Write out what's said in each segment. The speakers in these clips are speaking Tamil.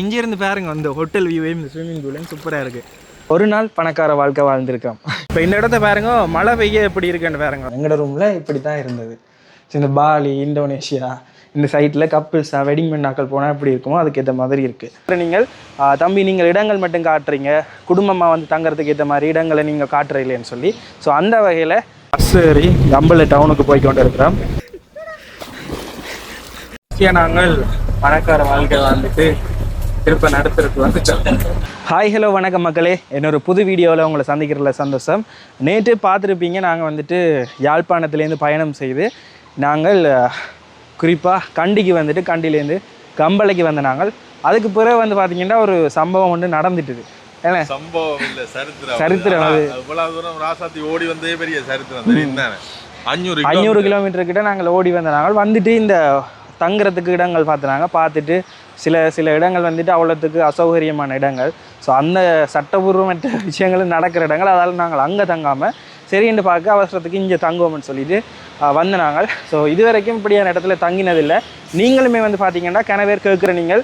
இங்கேருந்து பாருங்க அந்த ஹோட்டல் வியூவையும் இந்த ஸ்விம்மிங் பூலையும் சூப்பராக இருக்குது ஒரு நாள் பணக்கார வாழ்க்கை வாழ்ந்திருக்கோம். இப்போ இந்த இடத்த பாருங்க மழை பெய்ய எப்படி இருக்குன்னு பாருங்க. எங்களோட ரூமில் இப்படி தான் இருந்தது. இந்த பாலி இந்தோனேஷியா இந்த சைட்டில் கப்பிள்ஸாக வெட்டிங் பண்ணாக்கள் போனால் எப்படி இருக்குமோ அதுக்கேற்ற மாதிரி இருக்குது நீங்கள் ஆ, தம்பி நீங்கள் இடங்கள் மட்டும் காட்டுறீங்க. குடும்பமாக வந்து தங்குறதுக்கு ஏற்ற மாதிரி இடங்களை நீங்கள் காட்டுறீங்களேன்னு சொல்லி. ஸோ அந்த வகையில் பஸ் ஏறி கம்பளை டவுனுக்கு போய் கொண்டு இருக்கிறோம் நாங்கள் பணக்கார வாழ்க்கை வாழ்ந்துட்டு திருப்ப நடத்துறதுக்கு வந்துட்டோம். ஹாய் ஹலோ வணக்கம் மக்களே. என்னொரு புது வீடியோவில் உங்களை சந்திக்கிறதுல சந்தோஷம். நேற்று பார்த்துருப்பீங்க நாங்கள் வந்துட்டு யாழ்ப்பாணத்துலேருந்து பயணம் செய்து நாங்கள் குறிப்பாக கண்டிக்கு வந்துட்டு கண்டிலேருந்து கம்பளைக்கு வந்த நாங்கள். அதுக்கு பிறகு வந்து பார்த்தீங்கன்னா ஒரு சம்பவம் ஒன்று நடந்துட்டுது. ஏன்னா சம்பவம் இல்ல சரித்திரம் சரித்திரம் அது. ஆனா, இவ்வளவு தூரம் ராசாத்தி ஓடி வந்தே பெரிய சரித்திரம் அஞ்சூறு ஐநூறு கிலோமீட்டர் கிட்ட நாங்கள் ஓடி வந்த நாங்கள். வந்துட்டு இந்த தங்குறதுக்கு இடங்கள் பார்த்துனாங்க. பார்த்துட்டு சில சில இடங்கள் வந்துட்டு அவ்வளோத்துக்கு அசௌகரியமான இடங்கள். ஸோ அந்த சட்டபூர்வமற்ற விஷயங்கள் நடக்கிற இடங்கள். அதால் நாங்கள் அங்கே தங்காமல் சரின்னு பார்க்க அவசரத்துக்கு இங்கே தங்குவோம்னு சொல்லிட்டு ஆஹ், வந்த நாங்கள் ஸோ இது வரைக்கும் இப்படியான இடத்துல தங்கினதில்லை. நீங்களுமே வந்து பார்த்தீங்கன்னா கனவேர் கேட்குற நீங்கள்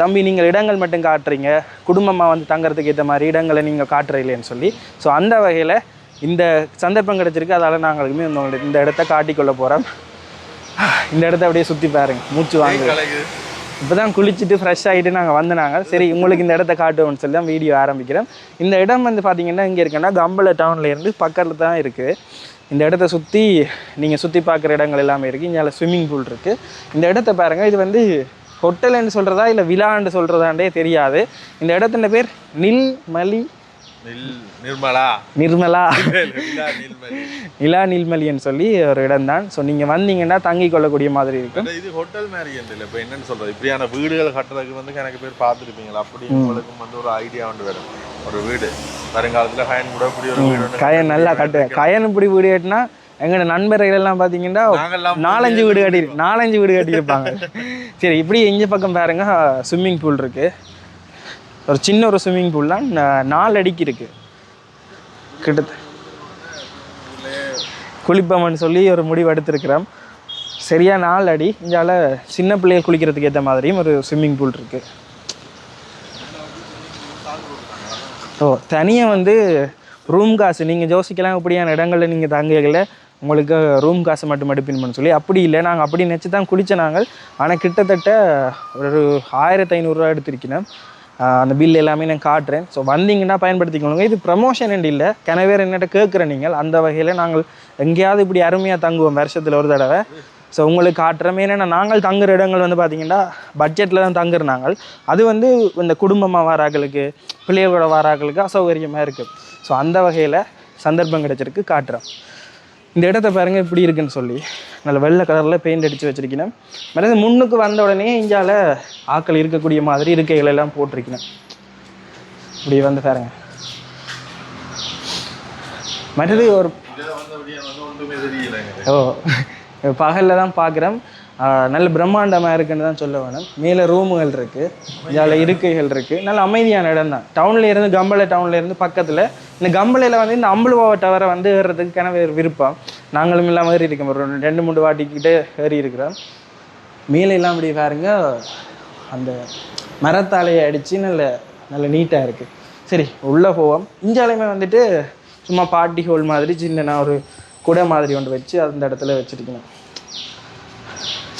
தம்பி நீங்கள் இடங்கள் மட்டும் காட்டுறீங்க. குடும்பமாக வந்து தங்குறதுக்கு ஏற்ற மாதிரி இடங்களை நீங்கள் காட்டுறீங்களேன்னு சொல்லி. ஸோ அந்த வகையில் இந்த சந்தர்ப்பம் கிடச்சிருக்கு. அதால் நாங்களுக்குமே இந்த இந்த இடத்த காட்டிக்கொள்ள போகிறோம் இந்த இடத்த அப்படியே சுற்றி பாருங்க. மூச்சு வாங்க இப்போ தான் குளிச்சுட்டு ஃப்ரெஷ் ஆகிட்டு நாங்கள் வந்தனாங்க. சரி உங்களுக்கு இந்த இடத்த காட்டுவோம்னு சொல்லி தான் வீடியோ ஆரம்பிக்கிறேன் இந்த இடம் வந்து பார்த்தீங்கன்னா இங்கே இருக்குன்னா கம்பளை டவுன்ல இருந்து பக்கத்தில் தான் இருக்குது இந்த இடத்த சுற்றி நீங்கள் சுற்றி பார்க்குற இடங்கள் எல்லாமே இருக்குது இங்கே ஸ்விம்மிங் பூல் இருக்குது இந்த இடத்த பாருங்கள் இது வந்து ஹோட்டல்னு சொல்கிறதா இல்லை விழான்னு சொல்கிறதாண்டே தெரியாது. இந்த இடத்துல பேர் நில் நிர்மலா. நிர்மலா. நிலா நில்மலி. நிலா நில்மலின்னு சொல்லி ஒரு இடம் தான் ஸோ நீங்கள் வந்தீங்கன்னா தங்கி கொள்ளக்கூடிய மாதிரி இருக்கும். இது ஹோட்டல் மாதிரி இல்லை. இப்போ என்னன்னு சொல்றது? இப்படியான வீடுகள் கட்டுறதுக்கு வந்து எனக்கு பேர் பார்த்துருப்பீங்களா? அப்படி உங்களுக்கும் வந்து ஒரு ஐடியா வந்து வரும் ஒரு வீடு. வருங்காலத்துல கயன் கூட இப்படி ஒரு வீடு கயன் நல்லா கட்டு கயன் இப்படி வீடு கட்டினா எங்களோட நண்பர்கள் எல்லாம் பார்த்தீங்கன்னா நாலஞ்சு வீடு கட்டி நாலஞ்சு வீடு கட்டியிருப்பாங்க சரி இப்படி எங்க பக்கம் பாருங்க. ஸ்விம்மிங் பூல் இருக்கு. ஒரு சின்ன ஒரு ஸ்விம்மிங் பூல் தான் நாலு அடிக்கு இருக்குது கிட்ட குளிப்பமன் சொல்லி ஒரு முடிவு எடுத்திருக்கிறோம். சரியாக நாலு அடி. இங்கால சின்ன பிள்ளைகள் குளிக்கிறதுக்கு ஏற்ற மாதிரியும் ஒரு ஸ்விம்மிங் பூல் இருக்குது ஓ தனியாக வந்து ரூம் காசு. நீங்கள் யோசிக்கலாம் இப்படியான இடங்களில் நீங்கள் தங்குகல உங்களுக்கு ரூம் காசு மட்டும் எடுப்பின்னு சொல்லி. அப்படி இல்லை. நாங்கள் அப்படி நினச்சி தான் குளித்த நாங்கள். ஆனால் கிட்டத்தட்ட ஒரு ஆயிரத்தி ஐநூறுரூவா எடுத்திருக்கிறோம். அந்த பில் எல்லாமே நான் காட்டுறேன். ஸோ வந்தீங்கன்னா பயன்படுத்திக்கோங்க. இது ப்ரமோஷன் இல்லை. கிணவேர் என்னட்ட கேட்குற நீங்கள். அந்த வகையில் நாங்கள் எங்கேயாவது இப்படி அருமையாக தங்குவோம் வருஷத்தில் ஒரு தடவை. ஸோ உங்களுக்கு காட்டுறோம் என்னென்னா நாங்கள் தங்குற இடங்கள் வந்து பார்த்தீங்கன்னா பட்ஜெட்டில் தான் தங்குற நாங்கள். அது வந்து இந்த குடும்பமாக வாராக்களுக்கு பிள்ளைகளோட வாராக்களுக்கு அசௌகரியமாக இருக்குது ஸோ அந்த வகையில் சந்தர்ப்பம் கிடச்சிருக்கு காட்டுறோம். இந்த இடத்த பாருங்க இப்படி இருக்குன்னு சொல்லி. நல்ல வெள்ளை கலரில் பெயிண்ட் அடித்து வச்சிருக்கணும். மற்றது முன்னுக்கு வந்த உடனே இங்கால ஆக்கள் இருக்கக்கூடிய மாதிரி இருக்கைகள் எல்லாம் போட்டிருக்கணும். இப்படி வந்து பாருங்க. மற்றது ஒரு ஓ பகலில் தான் பார்க்குறோம். நல்ல பிரம்மாண்டமாக இருக்குன்னு தான் சொல்ல வேணும். மேலே ரூமுகள் இருக்குது இதில் இருக்கைகள் இருக்குது நல்ல அமைதியான இடம் தான். டவுன்ல இருந்து கம்பளை டவுன்ல இருந்து பக்கத்தில். இந்த கம்பளையில் வந்து இந்த அம்புலுவாவை டவரை வந்து ஏறுறதுக்கு கிணறு விருப்பம். நாங்களும் இல்லாமல் ஏறி இருக்கோம். ஒரு ரெண்டு மூணு வாட்டிக்கிட்டே ஏறி இருக்கிறோம். மேலே எல்லாம் அப்படி பாருங்க. அந்த மரத்தாலையை அடித்து நல்ல நல்ல நீட்டாக இருக்குது சரி உள்ளே போவோம். இஞ்சாலையுமே வந்துட்டு சும்மா பார்ட்டி ஹோல் மாதிரி சின்ன ஒரு குடை மாதிரி ஒன்று வச்சு அந்த இடத்துல வச்சுருக்கணும்.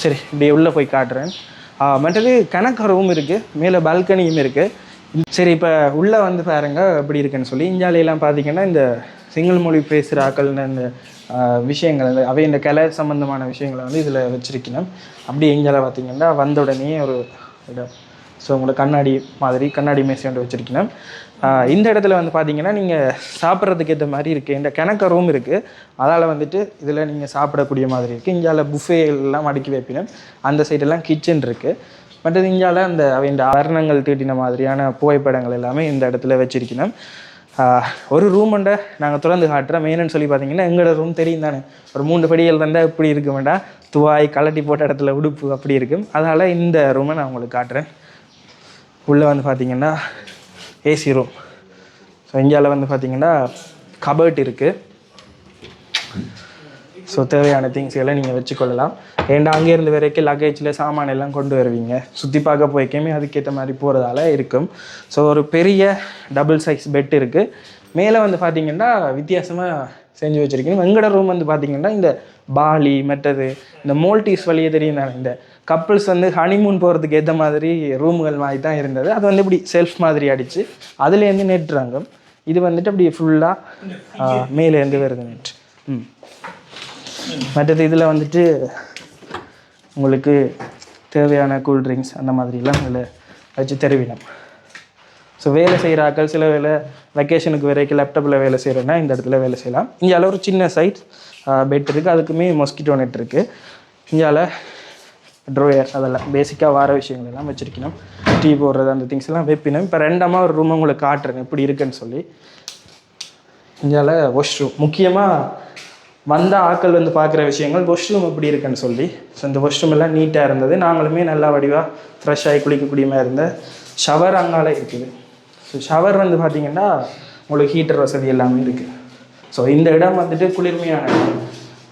சரி இப்படி உள்ளே போய் காட்டுறேன். மற்றது கணக்கு ரூம் இருக்குது மேலே பால்கனியும் இருக்குது சரி இப்போ உள்ளே வந்து பாருங்க எப்படி இருக்குன்னு சொல்லி. இந்தியாவிலாம் பார்த்தீங்கன்னா இந்த சிங்கிள் மொழி பேசுகிற ஆக்கள்னு இந்த விஷயங்கள் அந்த அவை இந்த கலை சம்மந்தமான விஷயங்களை வந்து இதில் வச்சுருக்கணும். அப்படி இந்தியாவில் பார்த்தீங்கன்னா வந்த உடனே ஒரு இடம். ஸோ உங்களுக்கு கண்ணாடி மாதிரி கண்ணாடி மேசை ஒன்று வச்சுருக்கணும் இந்த இடத்துல வந்து பார்த்தீங்கன்னா நீங்கள் சாப்பிட்றதுக்கு ஏற்ற மாதிரி இருக்குது இந்த கிணக்க ரூம் இருக்குது அதால் வந்துட்டு இதில் நீங்கள் சாப்பிடக்கூடிய மாதிரி இருக்குது இந்தியாவில் புஃபே எல்லாம் அடுக்கி வைப்பினேன் அந்த சைடெல்லாம் கிச்சன் இருக்குது மற்றது இந்தியாவில் அந்த இந்த ஆரணங்கள் தீட்டின மாதிரியான புகைப்படங்கள் எல்லாமே இந்த இடத்துல வச்சுருக்கணும் ஒரு ரூமண்டை நாங்கள் திறந்து காட்டுறோம். மெயின்னு சொல்லி பார்த்தீங்கன்னா எங்களோட ரூம் தெரியும் தானே. ஒரு மூன்று படிகள் தந்தால் இப்படி இருக்க வேண்டாம் துவாய் கலட்டி போட்ட இடத்துல உடுப்பு அப்படி இருக்கும் அதனால் இந்த ரூமை நான் உங்களுக்கு காட்டுறேன். உள்ளே வந்து பார்த்திங்கன்னா ஏசி ரூம் ஸோ இந்தியாவில் வந்து பார்த்தீங்கன்னா கபர்ட் இருக்குது ஸோ தேவையான திங்ஸ் எல்லாம் நீங்கள் வச்சுக்கொள்ளலாம். ஏன்னா அங்கேருந்து வரைக்கும் லக்கேஜில் சாமான எல்லாம் கொண்டு வருவீங்க? சுற்றி பார்க்க போய்க்குமே அதுக்கேற்ற மாதிரி போகிறதால இருக்கும். ஸோ ஒரு பெரிய டபுள் சைஸ் பெட் இருக்குது மேலே வந்து பார்த்தீங்கன்னா வித்தியாசமாக செஞ்சு வச்சுருக்கீங்க எங்களோட ரூம் வந்து பார்த்தீங்கன்னா இந்த பாலி மற்றது இந்த மோல்டிஸ் வழியே தெரியும் தானே இந்த கப்புள்ஸ் வந்து ஹனிமூன் போகிறதுக்கு ஏற்ற மாதிரி ரூம்கள் மாதிரி தான் இருந்தது. அது வந்து இப்படி செல்ஃப் மாதிரி அடித்து அதுலேருந்து நெட் ரங்கம். இது வந்துட்டு அப்படி ஃபுல்லாக மேலேருந்து வருது நெட் ம். மற்றது இதில் வந்துட்டு உங்களுக்கு தேவையான கூல் ட்ரிங்க்ஸ் அந்த மாதிரிலாம் இதில் வச்சு தருவினோம். ஸோ வேலை செய்கிற ஆக்கள் சில வேலை வெக்கேஷனுக்கு வரைக்கும் லேப்டாப்பில் வேலை செய்கிறேன்னா இந்த இடத்துல வேலை செய்யலாம். இங்கே ஒரு சின்ன சைட் பெட் இருக்குது அதுக்குமே மொஸ்கிட்டோ நெட் இருக்குது இங்கால ட்ரோயர் அதெல்லாம் பேசிக்காக வர விஷயங்கள் எல்லாம் வச்சுருக்கணும். டீ போடுறது அந்த திங்ஸ் எல்லாம் வைப்பினோம். இப்போ ரெண்டமாக ஒரு ரூம் உங்களுக்கு காட்டுறேன் எப்படி இருக்குன்னு சொல்லி. இந்தியாவில் வாஷ்ரூம் முக்கியமாக வந்த ஆட்கள் வந்து பார்க்குற விஷயங்கள் வாஷ்ரூம் எப்படி இருக்குன்னு சொல்லி. ஸோ இந்த வாஷ்ரூம் எல்லாம் நீட்டாக இருந்தது. நாங்களுமே நல்லா வடிவாக ஃப்ரெஷ் ஆகி குளிக்கக்கூடிய மாதிரி இருந்த ஷவர் அங்கால இருக்குது. ஸோ ஷவர் வந்து பார்த்திங்கன்னா உங்களுக்கு ஹீட்டர் வசதி எல்லாமே இருக்குது ஸோ இந்த இடம் வந்துட்டு குளிர்மையான இடம்.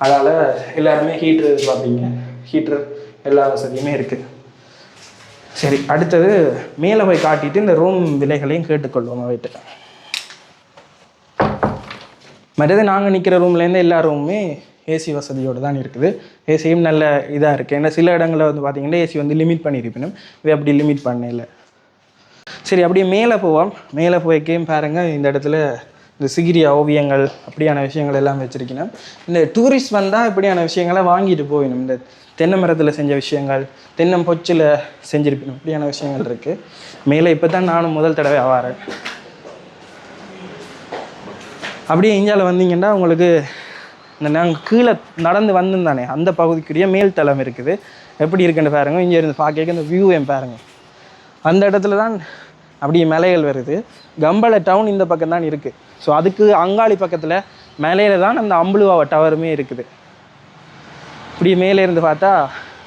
அதால் எல்லாருமே ஹீட்டர் பார்ப்பீங்க. ஹீட்டர் எல்லா வசதியுமே இருக்குது சரி அடுத்தது மேலே போய் காட்டிட்டு இந்த ரூம் விலைகளையும் கேட்டுக்கொள்வோம் போயிட்டு மற்றது நாங்கள் நிற்கிற ரூம்லேருந்து எல்லா ரூமுமே ஏசி வசதியோடு தான் இருக்குது. ஏசியும் நல்ல இதாக இருக்குது ஏன்னா சில இடங்களில் வந்து பார்த்தீங்கன்னா ஏசி வந்து லிமிட் பண்ணியிருப்பினும் இது அப்படி லிமிட் பண்ணல. சரி அப்படியே மேலே போவோம். மேலே போய்க்கையும் பாருங்கள் இந்த இடத்துல இந்த சிகிரியா ஓவியங்கள் அப்படியான விஷயங்கள் எல்லாம் வச்சுருக்கணும் இந்த டூரிஸ்ட் வந்தால் இப்படியான விஷயங்களை வாங்கிட்டு போயிடும் இந்த தென்னை மரத்தில் செஞ்ச விஷயங்கள் தென்னம்பொச்சில் செஞ்சிருப்பினும் இப்படியான விஷயங்கள் இருக்குது மேலே இப்போ தான் நானும் முதல் தடவை ஆவாரேன் அப்படியே இந்தியாவில் வந்தீங்கன்னா உங்களுக்கு இந்த நாங்கள் கீழே நடந்து வந்திருந்தானே அந்த பகுதிக்குரிய மேல் தளம் இருக்குது. எப்படி இருக்குன்னு பாருங்க. இங்கே இருந்து பார்க்க இந்த வியூவையும் பாருங்க. அந்த இடத்துல தான் அப்படியே மலைகள் வருது. கம்பளை டவுன் இந்த பக்கம் தான் இருக்குது ஸோ அதுக்கு அங்காளி பக்கத்தில் மலையில தான் அந்த அம்புலுவா டவருமே இருக்குது. இப்படி மேலே இருந்து பார்த்தா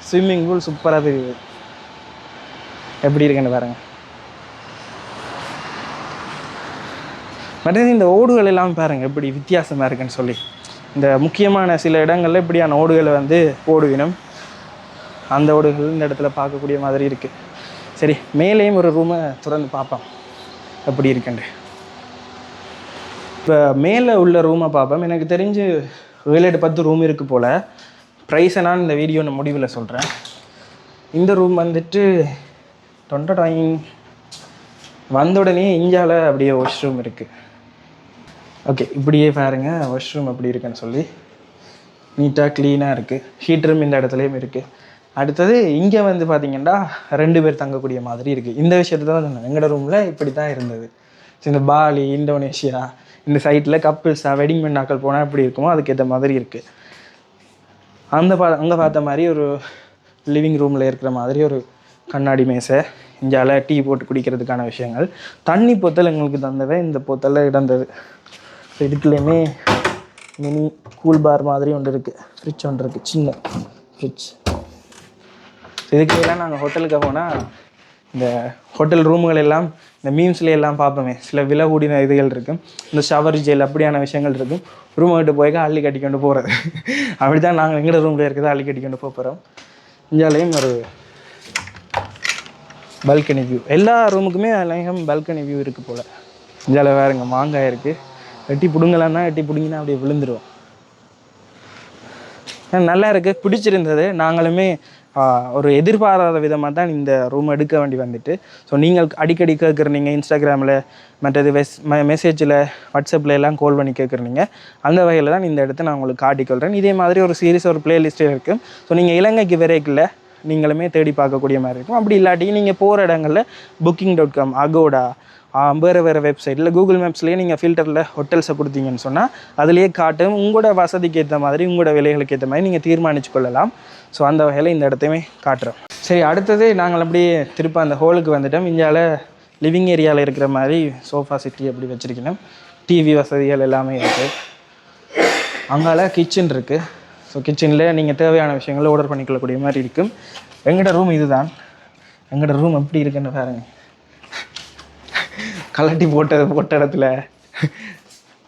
ஸ்விம்மிங் பூல் சூப்பராக தெரியுது. எப்படி இருக்குன்னு பாருங்கள் மற்றது இந்த ஓடுகள் எல்லாம் பாருங்கள் எப்படி வித்தியாசமாக இருக்குன்னு சொல்லி. இந்த முக்கியமான சில இடங்களில் இப்படியான ஓடுகளை வந்து ஓடுவினும். அந்த ஓடுகள் இந்த இடத்துல பார்க்கக்கூடிய மாதிரி இருக்குது சரி மேலேயும் ஒரு ரூமை திறந்து பார்ப்போம். எப்படி இருக்குண்டு இப்போ மேலே உள்ள ரூமை பார்ப்போம். எனக்கு தெரிஞ்சு ஏழு எட்டு பத்து ரூம் இருக்குது போல் ப்ரைஸை நான் இந்த வீடியோ முடிவில் சொல்கிறேன் இந்த ரூம் வந்துட்டு தொண்டை டாயிங் வந்த உடனே இந்தியாவில் அப்படியே வாஷ்ரூம் இருக்குது ஓகே இப்படியே பாருங்க வாஷ்ரூம் அப்படி இருக்குன்னு சொல்லி. நீட்டாக க்ளீனாக இருக்குது ஹீட்டரும் இந்த இடத்துலையும் இருக்குது அடுத்தது இங்கே வந்து பார்த்தீங்கன்னா ரெண்டு பேர் தங்கக்கூடிய மாதிரி இருக்குது இந்த விஷயத்தை தான் எங்களோட ரூமில் இப்படி தான் இருந்தது. இந்த பாலி இந்தோனேஷியா இந்த சைட்டில் கப்பிள்ஸாக வெட்டிங் பண்ணாக்கள் போனால் எப்படி இருக்குமோ அதுக்கேற்ற மாதிரி இருக்குது அந்த பா அங்கே பார்த்த மாதிரி ஒரு லிவிங் ரூமில் இருக்கிற மாதிரி ஒரு கண்ணாடி மேசை இந்தியாவில் டீ போட்டு குடிக்கிறதுக்கான விஷயங்கள். தண்ணி பொத்தல் எங்களுக்கு தந்தவை இந்த பொத்தலில் இடந்தது. ஸோ இதுக்குள்ளேயுமே மினி கூல் பார் மாதிரி ஒன்று இருக்குது ஃப்ரிட்ஜ் ஒன்று இருக்குது சின்ன ஃப்ரிட்ஜ் இதுக்கெல்லாம் நாங்கள் ஹோட்டலுக்கு போனால் இந்த ஹோட்டல் ரூமுகள் எல்லாம் இந்த மீம்ஸ்ல எல்லாம் பார்ப்போமே. சில விலை கூடின இதுகள் இருக்கும். இந்த ஷவர் ஜெயில் அப்படியான விஷயங்கள் இருக்கும். ரூமை விட்டு போய்க்க அள்ளி கட்டிக்கொண்டு போகிறது அப்படி தான் நாங்கள் எங்களோட ரூமில் இருக்கிறத அள்ளி கட்டிக்கொண்டு போக போகிறோம் இந்தியாலையும் ஒரு பல்கனி வியூ எல்லா ரூமுக்குமே அநேகம் பல்கனி வியூ இருக்குது போல். இந்தியாவில் வேறுங்க மாங்காய் இருக்குது வெட்டி பிடுங்கலான்னா வெட்டி பிடுங்கினா அப்படியே விழுந்துருவோம். நல்லா இருக்குது பிடிச்சிருந்தது. நாங்களுமே ஒரு எதிர்பாராத விதமாக தான் இந்த ரூம் எடுக்க வேண்டி வந்துட்டு. ஸோ நீங்கள் அடிக்கடி கேட்குறீங்க இன்ஸ்டாகிராமில் மற்றது வெஸ் மெசேஜில் வாட்ஸ்அப்பில் எல்லாம் கால் பண்ணி கேட்குறீங்க. அந்த வகையில் தான் இந்த இடத்த நான் உங்களுக்கு காட்டிக்கொள்கிறேன் இதே மாதிரி ஒரு சீரிஸ் ஒரு பிளேலிஸ்ட்டே இருக்குது ஸோ நீங்கள் இலங்கைக்கு விரைக்கில் நீங்களுமே தேடி பார்க்கக்கூடிய மாதிரி இருக்கும். அப்படி இல்லாட்டி நீங்கள் போகிற இடங்களில் புக்கிங் டாட் காம் அகோடா வேறு வேறு வெப்சைட்டில் கூகுள் மேப்ஸ்லேயே நீங்கள் ஃபில்டரில் ஹோட்டல்ஸை கொடுத்தீங்கன்னு சொன்னால் அதுலேயே காட்டும் உங்களோட வசதிக்கு ஏற்ற மாதிரி உங்களோட விலைகளுக்கு ஏற்ற மாதிரி நீங்கள் தீர்மானிச்சு கொள்ளலாம். ஸோ அந்த வகையில் இந்த இடத்தையுமே காட்டுறோம். சரி அடுத்தது நாங்கள் அப்படியே திருப்ப அந்த ஹோலுக்கு வந்துட்டோம். இந்தியாவில் லிவிங் ஏரியாவில் இருக்கிற மாதிரி சோஃபா சிட்டி அப்படி வச்சுருக்கணும். டிவி வசதிகள் எல்லாமே இருக்குது அங்கால கிச்சன் இருக்குது ஸோ கிச்சனில் நீங்கள் தேவையான விஷயங்களை ஆர்டர் பண்ணிக்கொள்ளக்கூடிய மாதிரி இருக்கும். எங்களோட ரூம் இதுதான். எங்களோட ரூம் எப்படி இருக்குன்னு பாருங்கள் கலட்டி போட்டது போட்ட இடத்துல.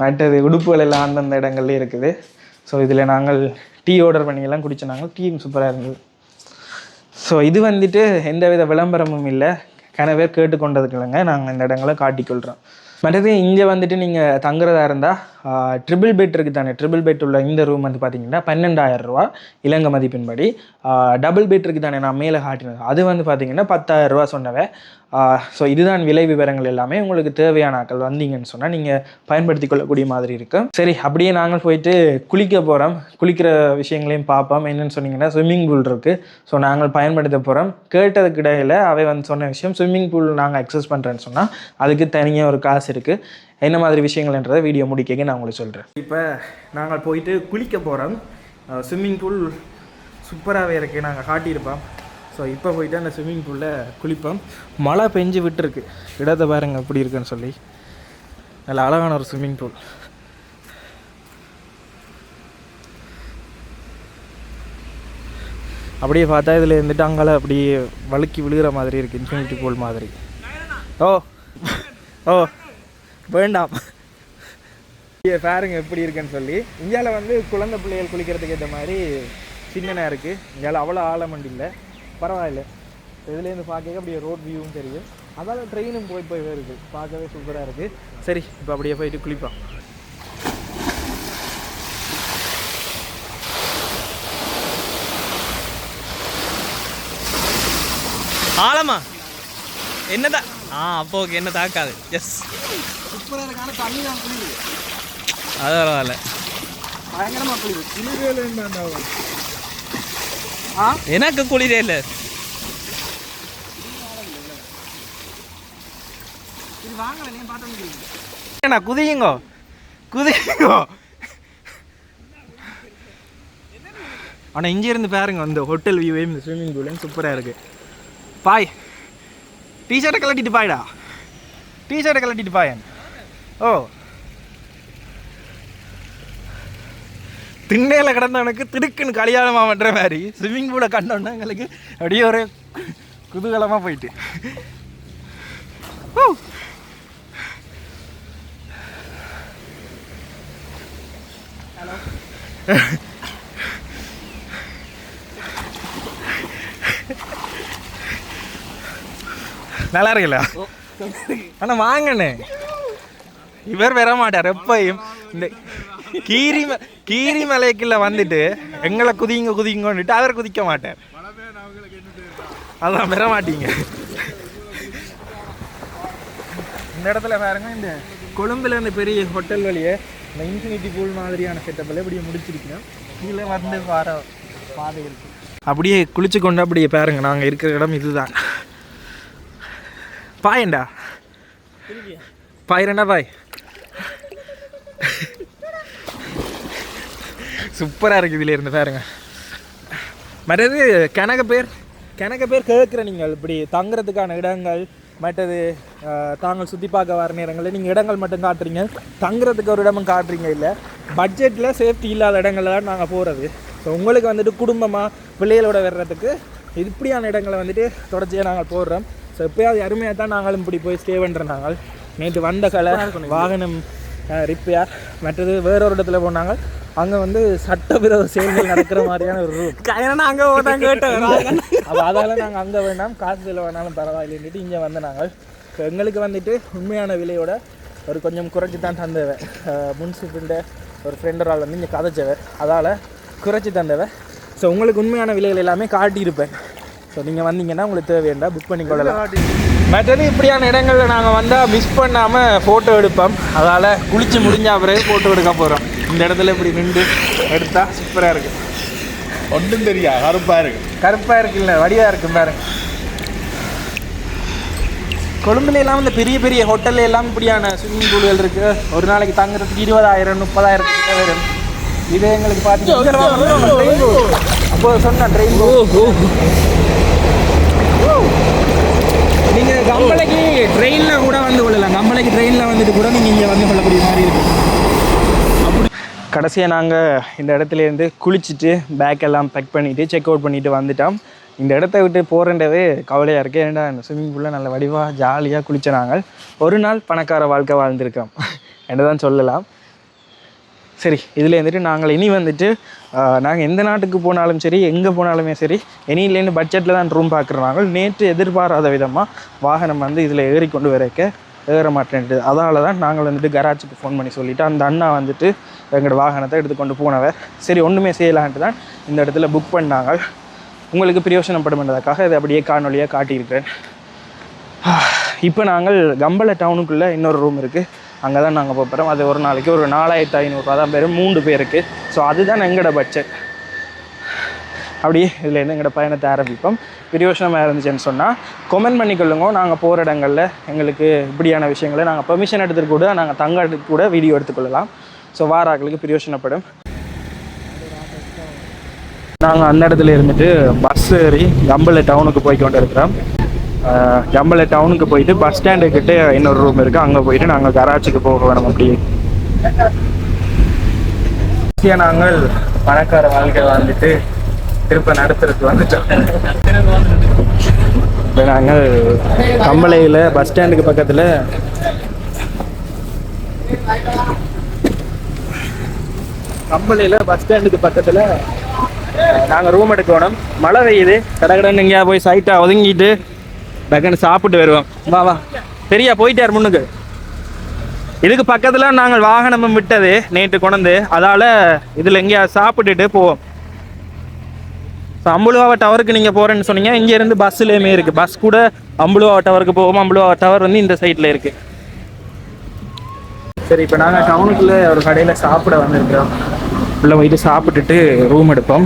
மற்றது உடுப்புகள் எல்லாம் அந்தந்த இடங்கள்லேயே இருக்குது. ஸோ இதில் நாங்கள் டீ ஆர்டர் பண்ணியெல்லாம் எல்லாம் நாங்கள் டீ சூப்பராக இருந்தது. ஸோ இது வந்துட்டு எந்தவித விளம்பரமும் இல்லை. கன பேர் கேட்டுக்கொண்டதுக்கு இல்லைங்க. நாங்கள் இந்த இடங்களை காட்டிக்கொள்கிறோம் மற்றது இங்கே வந்துட்டு நீங்கள் தங்குறதா இருந்தால் ட்ரிபிள் பெட் இருக்குது தானே ட்ரிபிள் பெட் உள்ள இந்த ரூம் வந்து பார்த்தீங்கன்னா பன்னெண்டாயிரம் ரூபா இலங்கை மதிப்பின்படி. டபுள் பெட் இருக்குது தானே நான் மேலே காட்டினது. அது வந்து பார்த்தீங்கன்னா பத்தாயிரம் ரூபா சொன்னவன் ஸோ இதுதான் விலை விவரங்கள் எல்லாமே. உங்களுக்கு தேவையான ஆக்கள் வந்தீங்கன்னு சொன்னால் நீங்கள் பயன்படுத்தி கொள்ளக்கூடிய மாதிரி இருக்கும் சரி அப்படியே நாங்கள் போயிட்டு குளிக்க போகிறோம் குளிக்கிற விஷயங்களையும் பார்ப்போம். என்னென்னு சொன்னீங்கன்னா ஸ்விம்மிங் பூல் இருக்குது ஸோ நாங்கள் பயன்படுத்த போகிறோம் கேட்டதுக்கு இடையில அவை வந்து சொன்ன விஷயம் ஸ்விம்மிங் பூல் நாங்கள் அக்சஸ் பண்ணுறேன்னு சொன்னால் அதுக்கு தனியாக ஒரு காசு இருக்குது என்ன மாதிரி விஷயங்கள்ன்றதை வீடியோ முடிக்க நான் உங்களுக்கு சொல்கிறேன் இப்போ நாங்கள் போயிட்டு குளிக்க போகிறோம் ஸ்விம்மிங் பூல் சூப்பராகவே இருக்குது நாங்கள் காட்டியிருப்போம். ஸோ இப்போ போயிட்டு அந்த ஸ்விம்மிங் பூலில் குளிப்போம். மழை பெஞ்சு விட்டுருக்கு. இடத்தை பாருங்கள் எப்படி இருக்குன்னு சொல்லி. நல்ல அழகான ஒரு ஸ்விம்மிங் பூல் அப்படியே பார்த்தா இதில் இருந்துட்டு அங்கால அப்படியே வழுக்கி விழுகிற மாதிரி இருக்குது இன்ஃபினிட்டி பூல் மாதிரி. ஓ ஓ வேண்டாம். இங்கே பாருங்க எப்படி இருக்குன்னு சொல்லி. இந்தியாவில் வந்து குழந்தை பிள்ளைகள் குளிக்கிறதுக்கு ஏற்ற மாதிரி சின்னனாக இருக்குது இந்தியாவில் அவ்வளோ ஆழமண்டி இல்லை. பரவாயில்ல. இதுலேருந்து பார்க்க அப்படியே ரோட் வியூவும் தெரியும் அதால் ட்ரெயினும் போய் போய் வருது. பார்க்கவே சூப்பராக இருக்குது சரி இப்போ அப்படியே போயிட்டு குளிப்போம். ஆழமா? என்னதா? ஆ அப்போ ஓகே என்ன தாக்காது. எஸ் சூப்பராக இருக்கான தண்ணி தான் குளிக்குது. அது பரவாயில்ல. பயங்கரமாக ஆ எனக்கு குளிரே இல்லை. ஏண்ணா குதியுங்கோ. குதியுங்கோ. ஆனால் இங்கே இருந்து பாருங்க அந்த ஹோட்டல் வியூவே இந்த ஸ்விம்மிங் பூலையும் சூப்பராக இருக்குது பாய். டிஷர்ட்டை கலட்டிட்டு பாய்டா. டிஷர்ட்டை கலட்டிட்டு பாயன் ஓ. திண்ணையில் கிடந்தவனுக்கு திடுக்குன்னு கல்யாணமாக பண்ணுற மாதிரி. ஸ்விம்மிங் பூலை கண்டோன்னா எங்களுக்கு அப்படியே ஒரு குதூகலமாக போயிட்டு! நல்லா இருக்குல்ல ஆனால் வாங்கண்ணே. இவர் வர மாட்டார் எப்பயும். இந்த கீரி கீரி மலைக்குள்ள வந்துட்டு எங்களை குதிங்க குதிங்கன்னுட்டு அவர் குதிக்க மாட்டார். அதான் பெற மாட்டீங்க. இந்த இடத்துல பாருங்க இந்த கொழும்புல இந்த பெரிய ஹோட்டல் வழியே இந்த இன்ஃபினிட்டி பூல் மாதிரியான செட்டப்பில் இப்படியே முடிச்சிருக்கோம் கீழே வந்து வர பாதை இருக்கு. அப்படியே குளிச்சு கொண்டு அப்படியே பாருங்க நாங்கள் இருக்கிற இடம் இதுதான். பாயண்டா பாயிரண்டா பாய். சூப்பராக இருக்குது இதில் இருந்து பாருங்க. மற்றது கணக்க பேர் கணக்க பேர் கேட்குற நீங்கள் இப்படி தங்குறதுக்கான இடங்கள் மற்றது தாங்கள் சுற்றி பார்க்க வர நேரங்களில் நீங்கள் இடங்கள் மட்டும் காட்டுறீங்க. தங்குறதுக்கு ஒரு இடமும் காட்டுறீங்க இல்லை. பட்ஜெட்டில் சேஃப்டி இல்லாத இடங்கள்ல தான் நாங்கள் போகிறது ஸோ உங்களுக்கு வந்துட்டு குடும்பமாக பிள்ளைகளோட வர்றதுக்கு இப்படியான இடங்களை வந்துட்டு தொடர்ச்சியாக நாங்கள் போடுறோம். ஸோ எப்பயாவது அருமையாக தான் நாங்களும் இப்படி போய் ஸ்டே பண்ணுற நாங்கள். நேற்று வந்த கலை வாகனம் ரிப்பேர் மற்றது வேற ஒரு இடத்துல போனாங்க. அங்கே வந்து சட்டவிரோத செயல்கள் நடக்கிற மாதிரியான ஒரு ரூம் அங்கே ஓட்டாங்க கேட்டேன் அப்போ அதால் நாங்கள் அங்கே வேணாம் காசு செலவு வேணாலும் பரவாயில்லைன்னுட்டு இங்கே வந்து நாங்கள் எங்களுக்கு வந்துட்டு உண்மையான விலையோட ஒரு கொஞ்சம் குறைச்சி தான் தந்தவன் முன்சிப்பிண்ட ஒரு ஃப்ரெண்டரால் வந்து இங்கே கதைச்சவர் அதால் குறைச்சி தந்தவன். ஸோ உங்களுக்கு உண்மையான விலைகள் எல்லாமே காட்டியிருப்பேன். ஸோ நீங்கள் வந்தீங்கன்னா உங்களுக்கு தேவையாண்டா புக் பண்ணி கொள்ளலாம். மற்றது இப்படியான இடங்களில் நாங்கள் வந்தால் மிஸ் பண்ணாமல் ஃபோட்டோ எடுப்போம். அதால் குளித்து முடிஞ்ச பிறகு ஃபோட்டோ எடுக்க போகிறோம் இந்த இடத்துல இப்படி நின்று எடுத்தால் சூப்பராக இருக்குது ஒன்றும் தெரியா கருப்பா இருக்கு. கருப்பாக இருக்குல்ல வடிவாக இருக்கும் பாருங்க கொழும்புல எல்லாம் இந்த பெரிய பெரிய ஹோட்டல்ல எல்லாம் இப்படியான ஸ்விம்மிங் பூல்கள் இருக்கு. ஒரு நாளைக்கு தங்குறதுக்கு இருபதாயிரம் முப்பதாயிரம் கிட்ட வரும். இது எங்களுக்கு பார்த்தீங்கன்னா அப்போ சொன்ன ட்ரெயின் நீங்கள் கம்பளைக்கு ட்ரெயினில் கூட வந்து கொள்ளலாம். கம்பளைக்கு ட்ரெயினில் வந்துட்டு கூட நீங்கள் இங்கே வந்து கொள்ளக்கூடிய மாதிரி இருக்கும் கடைசியாக நாங்கள் இந்த இடத்துல இருந்து குளிச்சுட்டு பேக் எல்லாம் பேக் பண்ணிவிட்டு செக் அவுட் பண்ணிவிட்டு வந்துட்டோம். இந்த இடத்த விட்டு போகிறண்டவே கவலையாக இருக்குது ஏன்னா இந்த ஸ்விம்மிங் பூலில் நல்ல வடிவாக ஜாலியாக குளிச்ச நாங்கள் ஒரு நாள் பணக்கார வாழ்க்கை வாழ்ந்திருக்கோம். என்று தான் சொல்லலாம். சரி இதில் இருந்துட்டு நாங்கள் இனி வந்துட்டு நாங்கள் எந்த நாட்டுக்கு போனாலும் சரி எங்கே போனாலுமே சரி எனிலேருந்து பட்ஜெட்டில் தான் ரூம் பார்க்குறாங்க நேற்று எதிர்பாராத விதமாக வாகனம் வந்து இதில் ஏறி கொண்டு வரக்க ஏற மாட்டேன்ட்டு அதனால தான் நாங்கள் வந்துட்டு கராஜுக்கு ஃபோன் பண்ணி சொல்லிவிட்டு அந்த அண்ணா வந்துட்டு எங்களோட வாகனத்தை எடுத்து கொண்டு போனவர் சரி ஒன்றுமே செய்யலான்ட்டு தான் இந்த இடத்துல புக் பண்ணாங்க. உங்களுக்கு பிரயோசனப்படுமென்றதுக்காக இதை அப்படியே காணொலியாக காட்டியிருக்கிறேன். இப்போ நாங்கள் கம்பளை டவுனுக்குள்ளே இன்னொரு ரூம் இருக்குது அங்கே தான் நாங்கள் போகிறோம் அது ஒரு நாளைக்கு ஒரு நாலாயிரத்து ஐநூறுரூவா தான். பேர் மூன்று பேருக்கு. ஸோ அதுதான் எங்களோட பட்ஜெட் அப்படியே இதுலேருந்து எங்களோட பயணத்தை ஆரம்பிப்போம். பிரியோஷனமாக இருந்துச்சுன்னு சொன்னால் கொமெண்ட் பண்ணிக்கொள்ளுங்க நாங்கள் போகிற இடங்களில் எங்களுக்கு இப்படியான விஷயங்களை நாங்கள் பெர்மிஷன் எடுத்துட்டு கூட நாங்கள் தங்க கூட வீடியோ எடுத்துக்கொள்ளலாம். ஸோ வாராக்களுக்கு பிரியோஷனப்படும் நாங்கள் அந்த இடத்துல இருந்துட்டு பஸ் ஏறி கம்பளை டவுனுக்கு போய் கொண்டு இருக்கிறோம் ஜம்பளை டவுனுக்கு போயிட்டு பஸ் ஸ்டாண்டு கிட்டே இன்னொரு ரூம் இருக்குது அங்கே போயிட்டு நாங்கள் கராச்சிக்கு போக வேணும் அப்படி. நாங்கள் பணக்கார வாழ்க்கை வாழ்ந்துட்டு திருப்ப நடத்துறதுக்கு வந்துட்டோம். இப்போ நாங்கள் கம்பளையில் பஸ் ஸ்டாண்டுக்கு பக்கத்தில் கம்பளையில் பஸ் ஸ்டாண்டுக்கு பக்கத்தில் நாங்கள் ரூம் எடுக்கணும் மழை பெய்யுது. கடகடன்னு எங்கேயா போய் சைட்டாக ஒதுங்கிட்டு டக்குன்னு சாப்பிட்டு வருவோம். வா வா. சரியா போயிட்டார் முன்னுக்கு. இதுக்கு பக்கத்தில் நாங்கள் வாகனமும் விட்டது நேற்று கொண்டு அதால் இதில் எங்கேயா சாப்பிட்டுட்டு போவோம். ஸோ டவருக்கு நீங்கள் போகிறேன்னு சொன்னீங்க. இங்கேருந்து பஸ்ஸுலேயுமே இருக்குது பஸ் கூட அம்புலுவா டவருக்கு போவோம் அம்புலுவா டவர் வந்து இந்த சைட்டில் இருக்குது சரி இப்போ நாங்கள் டவுனுக்குள்ளே ஒரு கடையில் சாப்பிட வந்திருக்கிறோம். உள்ளே போயிட்டு சாப்பிட்டுட்டு ரூம் எடுப்போம்.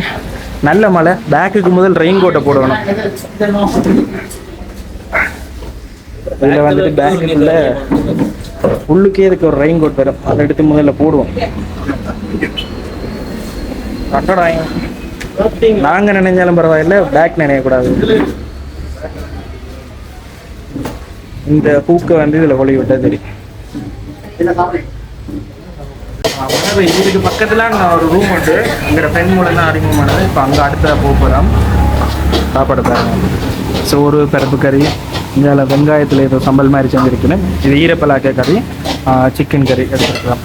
நல்ல மழை. பேக்குக்கு முதல் ரெயின் கோட்டை போடணும். இதில் வந்துட்டு பேக்குக்குள்ள உள்ளுக்கே இதுக்கு ஒரு ரெயின் கோட் வரும் அதை எடுத்து முதல்ல போடுவோம். நாங்க நினைஞ்சாலும் பரவாயில்ல பேக் நினையக்கூடாது. இந்த பூக்கை வந்து இதுல ஒளி விட்டா தெரியும் இதுக்கு பக்கத்துல நான் ஒரு ரூம் உண்டு. எங்களோட ஃப்ரெண்ட் மூலம் தான் அறிமுகமானது. இப்போ அங்கே அடுத்த போக போகிறோம் சாப்பாடு பாருங்க. சோறு பருப்பு கறி. இதில் வெங்காயத்தில் ஏதோ சம்பல் மாதிரி செஞ்சுருக்குன்னு இது ஈரப்பலாக்க கறி சிக்கன் கறி எடுத்துருக்கலாம்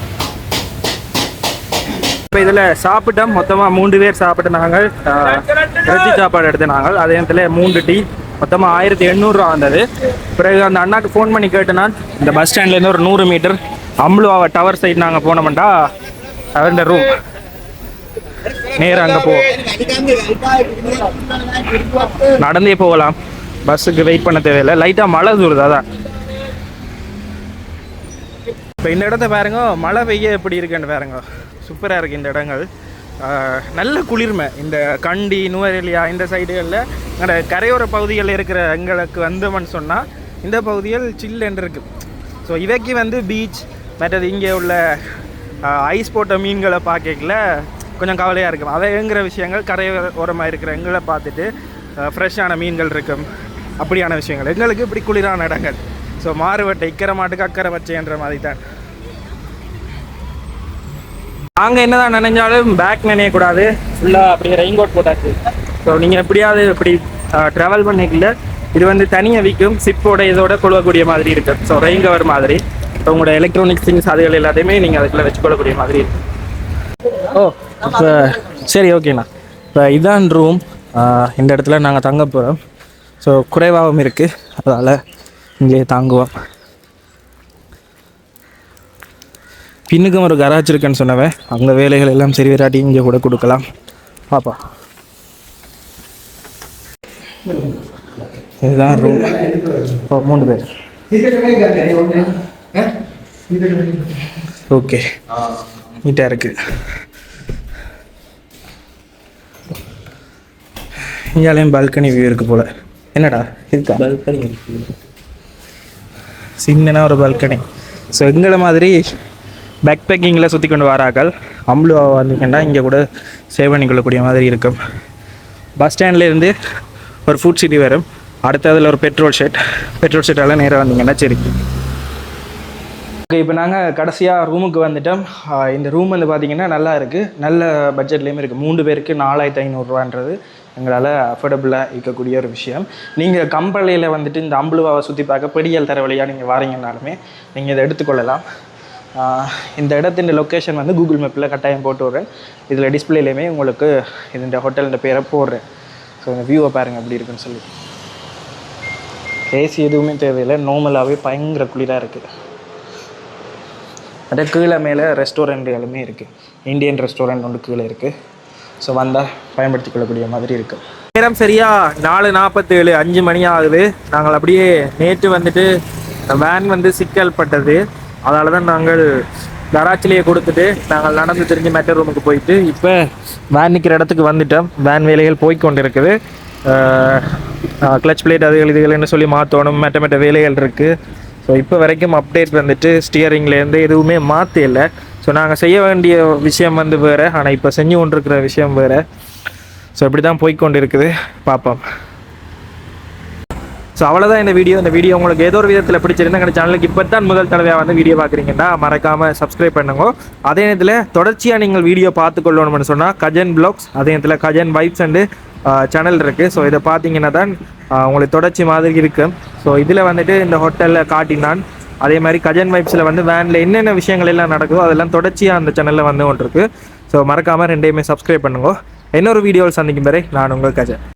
இப்போ இதில் சாப்பிட்டோம் மொத்தமாக மூன்று பேர் சாப்பிட்டு நாங்கள் ஆஹ், இறைச்சி சாப்பாடு எடுத்து நாங்கள் அதே நேரத்தில் மூன்று டீ மொத்தமாக ஆயிரத்தி எண்ணூறுரூவா வந்தது பிறகு அந்த அண்ணாக்கு ஃபோன் பண்ணி கேட்டேன்னா இந்த பஸ் ஸ்டாண்ட்லேருந்து ஒரு நூறு மீட்டர் அம்புலுவாவ டவர் சைடு நாங்கள் போனோம்டா அவருடைய ரூம் நேராக அங்கே போ நடந்தே போகலாம் பஸ்ஸுக்கு வெயிட் பண்ண தேவையில்லை. லைட்டாக மழை தூருது அதான். இப்போ இந்த இடத்த பாருங்க மழை பெய்ய எப்படி இருக்குன்னு பாருங்க. சூப்பராக இருக்குது இந்த இடங்கள். நல்ல குளிர்மை. இந்த கண்டி நுவரெலியா இந்த சைடுகளில் எங்களோட கரையோர பகுதிகளில் இருக்கிற எங்களுக்கு வந்தோம்னு சொன்னால் இந்த பகுதிகள் சில்லுன்னு இருக்குது ஸோ இவைக்கு வந்து பீச் மற்றது இங்கே உள்ள ஐஸ் போட்ட மீன்களை பார்க்கல கொஞ்சம் கவலையாக இருக்கும். அவைங்கிற விஷயங்கள் கரையோரமாக இருக்கிற எங்களை பார்த்துட்டு ஃப்ரெஷ்ஷான மீன்கள் இருக்கும். அப்படியான விஷயங்கள். எங்களுக்கு இப்படி குளிரான இடங்கள். ஸோ மாறுவட்டை இக்கரை மாட்டுக்கு அக்கறை வச்சேன்ற மாதிரி தான். நாங்கள் என்னதான் நினைஞ்சாலும் பேக் நினையக்கூடாது. ஃபுல்லாக அப்படியே ரெயின் கோட் போட்டாச்சு. ஸோ நீங்கள் எப்படியாவது இப்படி ட்ராவல் பண்ணிக்கல இது வந்து தனியாக விற்கும் சிப்போட இதோட கொள்ளக்கூடிய மாதிரி இருக்கு ஸோ ரெயின் கவர் மாதிரி. ஸோ உங்களோட எலக்ட்ரானிக்ஸ் திங்ஸ் அதுகள் எல்லாத்தையுமே நீங்கள் அதுக்குள்ளே வச்சுக்கொள்ளக்கூடிய மாதிரி இருக்கு ஓ இப்போ சரி ஓகேண்ணா இப்போ இதான் ரூம் இந்த இடத்துல நாங்கள் தங்க போகிறோம் ஸோ குறைவாகவும் இருக்குது அதால் இங்கேயே தாங்குவோம். பின்னுக்கும் ஒரு கராஜ் இருக்குன்னு சொன்னவன் அங்கே வேலைகள் எல்லாம் சரி விராட்டி இங்கே கூட கொடுக்கலாம். பாப்பா. இதுதான் ரூம் ஓ மூணு பேர். ஓகே நீட்டாக இருக்குது இங்கேயும் பால்கனி வியூ இருக்கு போல். என்னடா இருக்கா? பால்கனி சின்னனா ஒரு பால்கனி ஸோ எங்களை மாதிரி பேக் பேக்கிங்கில் சுற்றி கொண்டு வராக்கள் அம்லுவா வந்தீங்கன்னா இங்கே கூட சேவ் பண்ணிக்கொள்ளக்கூடிய மாதிரி இருக்கும். பஸ் ஸ்டாண்ட்லேருந்து ஒரு ஃபுட் சிட்டி வரும். அடுத்ததில் ஒரு பெட்ரோல் ஷெட் பெட்ரோல் ஷெட்டால் நேராக வந்தீங்கன்னா சரி. ஓகே இப்போ நாங்கள் கடைசியாக ரூமுக்கு வந்துட்டோம். இந்த ரூம் வந்து பார்த்தீங்கன்னா நல்லா இருக்குது நல்ல பட்ஜெட்லேயுமே இருக்குது மூன்று பேருக்கு நாலாயிரத்தி ஐநூறுரூவான்றது எங்களால் அஃபோர்டபுளாக இருக்கக்கூடிய ஒரு விஷயம். நீங்கள் கம்பளையில் வந்துட்டு இந்த அம்புலுவாவை சுற்றி பார்க்க பெடியல் தர வழியாக நீங்கள் வாரீங்கனாலுமே நீங்கள் இதை எடுத்துக்கொள்ளலாம். இந்த இடத்தின் லொக்கேஷன் வந்து கூகுள் மேப்பில் கட்டாயம் போட்டு விட்றேன். இதில் டிஸ்பிளேலையுமே உங்களுக்கு இந்த ஹோட்டலிൻ്റെ பேரை போடுறேன். ஸோ இந்த வியூவை பாருங்கள் எப்படி இருக்குன்னு சொல்லி. ஏசி எதுவுமே தேவையில்லை. நார்மலாகவே பயங்கர குளிராக இருக்குது அதே கீழே மேலே ரெஸ்டாரண்ட்டுகளுமே இருக்குது இந்தியன் ரெஸ்டாரண்ட் ஒன்று கீழே இருக்குது ஸோ வந்தால் பயன்படுத்தி கொள்ளக்கூடிய மாதிரி இருக்குது நேரம் சரியாக நாலு நாற்பத்தேழு அஞ்சு மணி ஆகுது. நாங்கள் அப்படியே நேற்று வந்துட்டு வேன் வந்து சிக்கல் பட்டது. அதனால தான் நாங்கள் கராச்சிலேயே கொடுத்துட்டு நாங்கள் நடந்து தெரிஞ்சு மெட்டர் ரூமுக்கு போயிட்டு இப்போ வேன் நிற்கிற இடத்துக்கு வந்துட்டோம். வேன் வேலைகள் போய் கொண்டு இருக்குது கிளச் பிளேட் அதுகள் இதுகள்னு சொல்லி மாற்றணும் மெட்ட மெட்ட வேலைகள் இருக்குது ஸோ இப்போ வரைக்கும் அப்டேட் வந்துட்டு ஸ்டியரிங்லேருந்து எதுவுமே மாற்றலை ஸோ நாங்கள் செய்ய வேண்டிய விஷயம் வந்து வேறு ஆனால் இப்போ செஞ்சு கொண்டிருக்கிற விஷயம் வேறு. ஸோ இப்படி தான் போய்க்கொண்டு இருக்குது பார்ப்போம் ஸோ அவ்வளோதான் இந்த வீடியோ. இந்த வீடியோ உங்களுக்கு ஏதோ ஒரு விதத்தில் பிடிச்சிருந்தா எங்கள் சேனலுக்கு இப்போ தான் முதல் தடவையாக வந்து வீடியோ பார்க்குறீங்கன்னா மறக்காமல் சப்ஸ்கிரைப் பண்ணுங்க. அதே நேரத்தில் தொடர்ச்சியாக நீங்கள் வீடியோ பார்த்துக்கொள்ளணும்னு சொன்னால் கஜன் பிளாக்ஸ் அதே நேரத்தில் கஜன் வைப்ஸ் அண்டு சேனல் இருக்குது ஸோ இதை பார்த்தீங்கன்னா தான் உங்களுக்கு தொடர்ச்சி மாதிரி இருக்குது ஸோ இதில் வந்துட்டு இந்த ஹோட்டலில் காட்டினான். அதே மாதிரி கஜன் வைப்ஸில் வந்து வேனில் என்னென்ன விஷயங்கள் எல்லாம் நடக்குதோ அதெல்லாம் தொடர்ச்சியாக அந்த சேனலில் வந்து கொண்டிருக்கு ஸோ மறக்காமல் ரெண்டையுமே சப்ஸ்கிரைப் பண்ணுங்க. இன்னொரு வீடியோவில் சந்திக்கும் வரை நான் உங்கள் கஜன்.